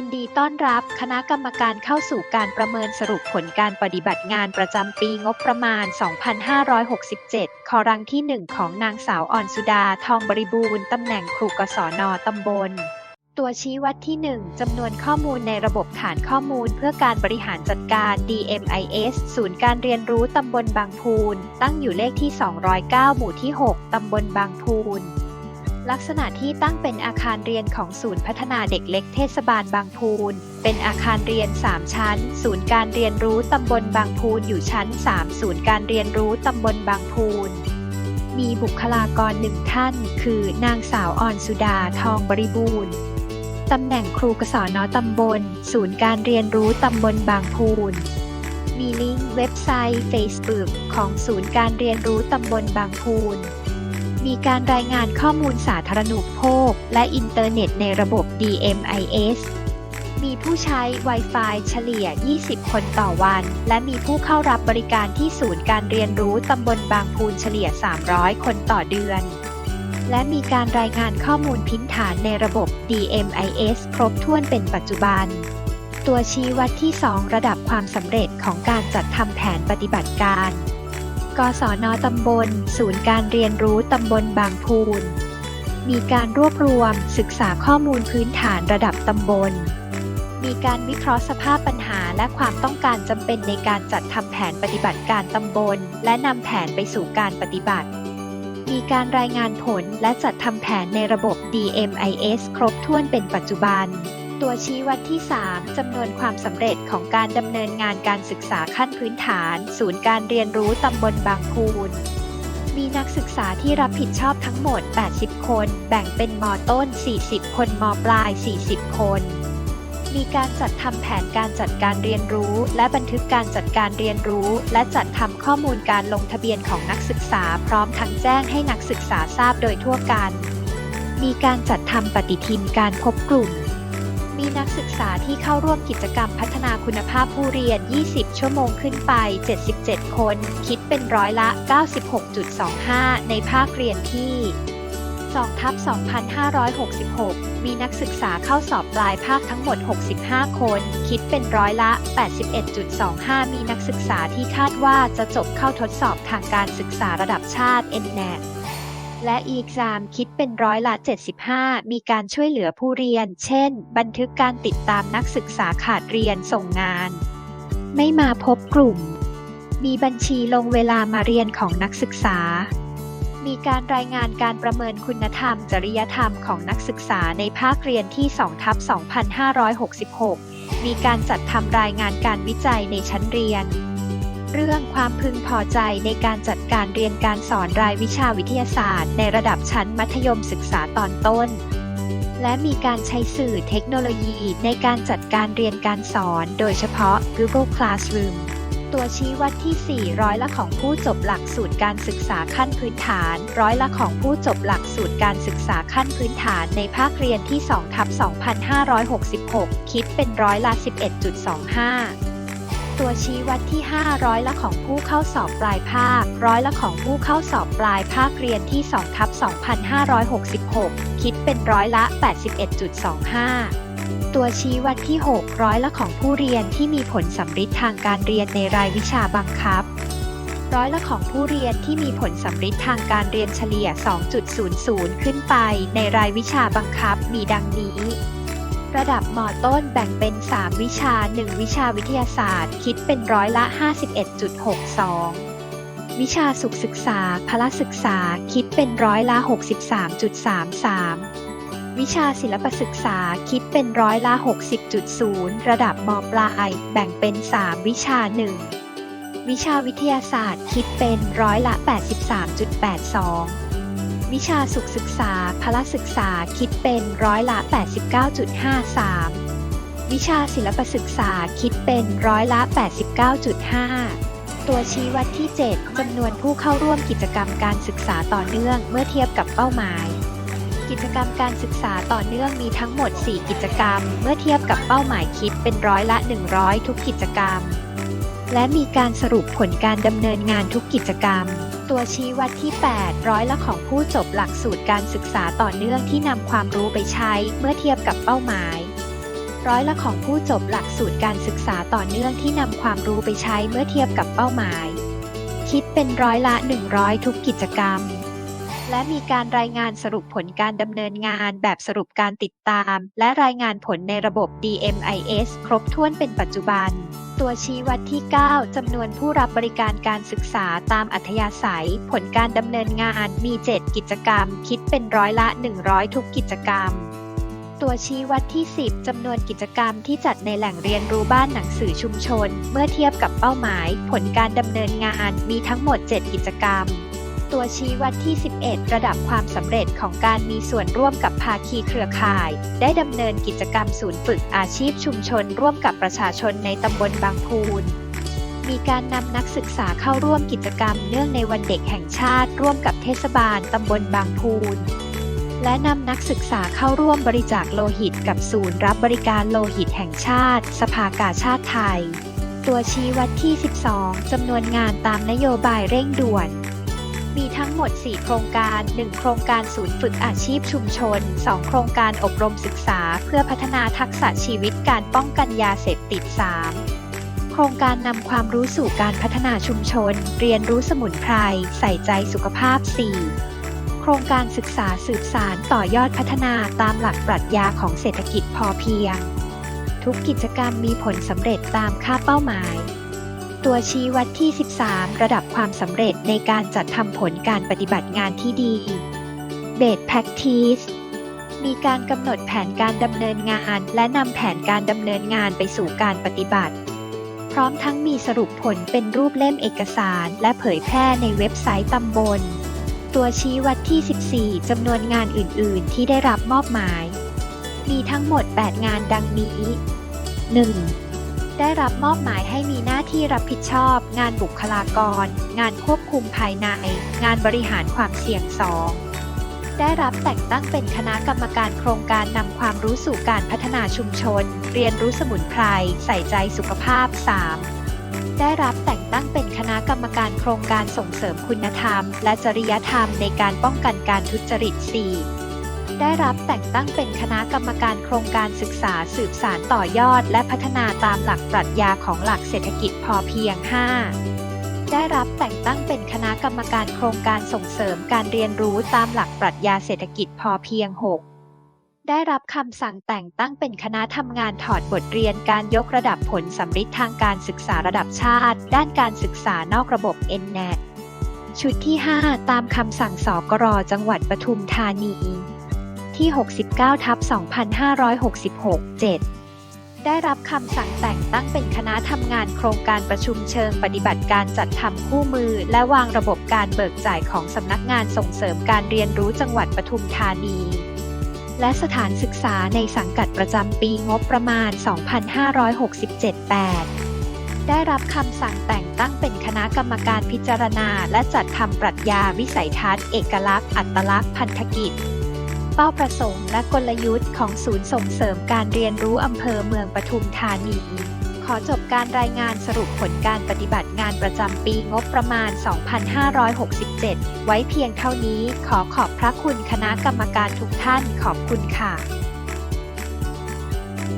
ยินดีต้อนรับคณะกรรมการเข้าสู่การประเมินสรุปผลการปฏิบัติงานประจำปีงบประมาณ 2567 คอรังที่ 1 ของนางสาวอ่อนสุดาทองบริบูรณ์ตำแหน่งครูกศนตำบล ตัวชี้วัดที่ 1 จำนวนข้อมูลในระบบฐานข้อมูลเพื่อการบริหารจัดการ DMIS ศูนย์การเรียนรู้ตำบลบางพูน ตั้งอยู่เลขที่ 209 หมู่ที่ 6 ตำบลบางพูน ลักษณะที่ตั้งเป็นอาคารเรียนของศูนย์พัฒนาเด็กเล็กเทศบาลบางพูน เป็นอาคารเรียน 3 ชั้น ศูนย์การเรียนรู้ตำบลบางพูนอยู่ชั้น 3 ศูนย์การเรียนรู้ตำบลบางพูน มีบุคลากรหนึ่งท่าน คือนางสาวออนสุดาทองบริบูรณ์ตำแหน่งครูกศนตำบล ศูนย์การเรียนรู้ตำบลบางพูน มีลิงก์เว็บไซต์ Facebook ของศูนย์การเรียนรู้ตำบลบางพูน มีการรายงานข้อมูลสาธารณูปโภค และอินเทอร์เน็ตในระบบ DMIS มีผู้ใช้ Wi-Fi เฉลี่ย 20 คนต่อวัน และมีผู้เข้ารับบริการที่ศูนย์การเรียนรู้ตำบลบางพูนเฉลี่ย 300 คนต่อเดือน และมีการรายงานข้อมูลพื้นฐานในระบบ DMIS ครบถ้วนเป็นปัจจุบัน ตัวชี้วัดที่ 2 ระดับความสำเร็จของการจัดทำแผนปฏิบัติการ กศนตำบล ศูนย์การเรียนรู้ตำบลบางพูน มีการรวบรวมศึกษาข้อมูลพื้นฐานระดับตำบล มีการวิเคราะห์สภาพปัญหาและความต้องการจำเป็นในการจัดทำแผนปฏิบัติการตำบล และนำแผนไปสู่การปฏิบัติ มีการรายงานผลและจัดทำแผนในระบบ DMIS ครบถ้วนเป็นปัจจุบัน ตัวชี้วัดที่ 3 จำนวนความสำเร็จของการดำเนินงานการศึกษาขั้นพื้นฐาน ศูนย์การเรียนรู้ตำบลบางพูน มีนักศึกษาที่รับผิดชอบทั้งหมด 80 คน แบ่งเป็นมต้น 40 คนมปลาย 40 คน มีการจัดทำแผนการจัดการเรียนรู้ และบันทึกการจัดการเรียนรู้ และจัดทำข้อมูลการลงทะเบียนของนักศึกษา พร้อมทั้งแจ้งให้นักศึกษาทราบโดยทั่วกัน มีการจัดทำปฏิทินการพบกลุ่ม มีนักศึกษาที่เข้าร่วมกิจกรรมพัฒนาคุณภาพผู้เรียน 20 ชั่วโมงขึ้นไป 77 คน คิดเป็นร้อยละ 96.25 ในภาคเรียนที่2ทับ2,566 มีนักศึกษาเข้าสอบปลายภาคทั้งหมด 65 คน คิดเป็นร้อยละ 81.25 มีนักศึกษาที่คาดว่าจะจบเข้าทดสอบทางการศึกษาระดับชาติ NNET และ e-exam คิดเป็นร้อยละ 75 มีการช่วยเหลือผู้เรียน เช่น บันทึกการติดตามนักศึกษาขาดเรียนส่งงาน ไม่มาพบกลุ่ม มีบัญชีลงเวลามาเรียนของนักศึกษา มีการรายงานการประเมินคุณธรรม จริยธรรมของนักศึกษาในภาคเรียนที่2ทับ2566 มีการจัดทำรายงานการวิจัยในชั้นเรียน เรื่องความพึงพอใจในการจัดการเรียนการสอนรายวิชาวิทยาศาสตร์ ในระดับชั้นมัธยมศึกษาตอนต้น และมีการใช้สื่อเทคโนโลยีในการจัดการเรียนการสอน โดยเฉพาะ Google Classroom ตัวชี้วัดที่ 4 ร้อยละของผู้จบหลักสูตรการศึกษาขั้นพื้นฐาน ร้อยละของผู้จบหลักสูตรการศึกษาขั้นพื้นฐานในภาคเรียนที่2ทับ2566 คิดเป็นร้อยละ 11.25 ตัวชี้วัดที่ 5 ร้อยละของผู้เข้าสอบปลายภาค ร้อยละของผู้เข้าสอบปลายภาคเรียนที่2ทับ2566 คิดเป็นร้อยละ 81.25ตัวชี้วัดที่ 6 ร้อยละของผู้เรียนที่มีผลสำฤทธิ์ทางการเรียนในรายวิชาบังคับ ร้อยละของผู้เรียนที่มีผลสำฤทธิ์ทางการเรียนเฉลี่ย 2.00 ขึ้นไปในรายวิชาบังคับมีดังนี้ ระดับมต้นแบ่งเป็น 3 วิชา 1 วิชาวิทยาศาสตร์ คิดเป็นร้อยละ 51.62 วิชาสุขศึกษาพละศึกษา คิดเป็นร้อยละ 63.33 วิชาศิลปศึกษา คิดเป็นร้อยละ 60.0 ระดับมปลาย แบ่งเป็น 3 วิชา 1 วิชาวิทยาศาสตร์ คิดเป็นร้อยละ 83.82 วิชาสุขศึกษาพละศึกษาคิดเป็นร้อยละ 89.53 วิชาศิลปศึกษาคิดเป็นร้อยละ 89.5 ตัวชี้วัดที่ 7จำนวนผู้เข้าร่วมกิจกรรมการศึกษาต่อเนื่องเมื่อเทียบกับเป้าหมาย กิจกรรมการศึกษาต่อเนื่องมีทั้งหมด 4 กิจกรรม เมื่อเทียบกับเป้าหมายคิดเป็นร้อยละ 100 ทุกกิจกรรม และมีการสรุปผลการดำเนินงานทุกกิจกรรม ตัวชี้วัดที่ 8 ร้อยละของผู้จบหลักสูตรการศึกษาต่อเนื่องที่นำความรู้ไปใช้เมื่อเทียบกับเป้าหมาย ร้อยละของผู้จบหลักสูตรการศึกษาต่อเนื่องที่นำความรู้ไปใช้เมื่อเทียบกับเป้าหมาย คิดเป็นร้อยละ 100 ทุกกิจกรรม และมีการรายงานสรุปผลการดำเนินงานแบบสรุปการติดตาม และรายงานผลในระบบ DMIS ครบถ้วนเป็นปัจจุบัน ตัวชี้วัดที่ 9 จำนวนผู้รับบริการการศึกษาตามอัธยาศัย ผลการดำเนินงานมี 7 กิจกรรม คิดเป็นร้อยละ 100 ทุกกิจกรรม ตัวชี้วัดที่ 10 จำนวนกิจกรรมที่จัดในแหล่งเรียนรู้บ้านหนังสือชุมชน เมื่อเทียบกับเป้าหมาย ผลการดำเนินงานมีทั้งหมด 7 กิจกรรม ตัวชี้วัดที่ 11 ระดับความสำเร็จของการมีส่วนร่วมกับภาคีเครือข่าย ได้ดำเนินกิจกรรมศูนย์ฝึกอาชีพชุมชนร่วมกับประชาชนในตำบลบางพูน มีการนำนักศึกษาเข้าร่วมกิจกรรมเนื่องในวันเด็กแห่งชาติ ร่วมกับเทศบาลตำบลบางพูน และนำนักศึกษาเข้าร่วมบริจาคโลหิตกับศูนย์รับบริการโลหิตแห่งชาติ สภากาชาติไทย ตัวชี้วัดที่ 12จำนวนงานตามนโยบายเร่งด่วน มีทั้งหมด 4 โครงการ 1 โครงการศูนย์ฝึกอาชีพชุมชน 2 โครงการอบรมศึกษา เพื่อพัฒนาทักษะชีวิตการป้องกันยาเสพติด 3 โครงการนำความรู้สู่การพัฒนาชุมชน เรียนรู้สมุนไพร ใส่ใจสุขภาพ 4 โครงการศึกษาสืบสารต่อยอดพัฒนาตามหลักปรัชญาของเศรษฐกิจพอเพียง ทุกกิจกรรมมีผลสำเร็จตามค่าเป้าหมาย ตัวชี้วัดที่ 13 ระดับความสำเร็จในการจัดทำผลการปฏิบัติงานที่ดี Best Practice มีการกำหนดแผนการดำเนินงาน และนำแผนการดำเนินงานไปสู่การปฏิบัติ พร้อมทั้งมีสรุปผลเป็นรูปเล่มเอกสาร และเผยแพร่ในเว็บไซต์ตำบล ตัวชี้วัดที่ 14จำนวนงานอื่น ๆ ที่ได้รับมอบหมาย มีทั้งหมด 8 งานดังนี้ 1. ได้รับมอบหมายให้มีหน้าที่รับผิดชอบ งานบุคลากร งานควบคุมภายใน งานบริหารความเสี่ยง 2. ได้รับแต่งตั้งเป็นคณะกรรมการโครงการนำความรู้สู่การพัฒนาชุมชน เรียนรู้สมุนไพรใส่ใจสุขภาพ 3. ได้รับแต่งตั้งเป็นคณะกรรมการโครงการส่งเสริมคุณธรรม และจริยธรรมในการป้องกันการทุจริต 4. ได้รับแต่งตั้งเป็นคณะกรรมการโครงการศึกษาสืบสารต่อยอด และพัฒนาตามหลักปรัชญาของหลักเศรษฐกิจพอเพียง 5. ได้รับแต่งตั้งเป็นคณะกรรมการโครงการส่งเสริมการเรียนรู้ตามหลักปรัชญาเศรษฐกิจพอเพียง 6. ได้รับคำสั่งแต่งตั้งเป็นคณะทำงานถอดบทเรียนการยกระดับผลสำฤทธิ์ทางการศึกษาระดับชาติ ด้านการศึกษานอกระบบ NNET ชุดที่ 5 ตามคำสั่งสกรจังหวัดปทุมธานี ที่ 69ทับ2566 7 ได้รับคำสั่งแต่งตั้งเป็นคณะทำงานโครงการประชุมเชิงปฏิบัติการจัดทำคู่มือ และวางระบบการเบิกจ่ายของสำนักงานส่งเสริมการเรียนรู้จังหวัดปทุมธานีและสถานศึกษาในสังกัดประจำปีงบประมาณ 2567 8 ได้รับคำสั่งแต่งตั้งเป็นคณะกรรมการพิจารณา และจัดทำปรัชญาวิสัยทัศน์ เอกลักษณ์ อัตลักษณ์ พันธกิจ เป้าประสงค์และกลยุทธ์ของศูนย์ส่งเสริมการเรียนรู้อำเภอเมืองปทุมธานี ขอจบการรายงานสรุปผลการปฏิบัติงานประจำปีงบประมาณ 2567 ไว้เพียงเท่านี้ขอขอบพระคุณคณะกรรมการทุกท่านขอบคุณค่ะ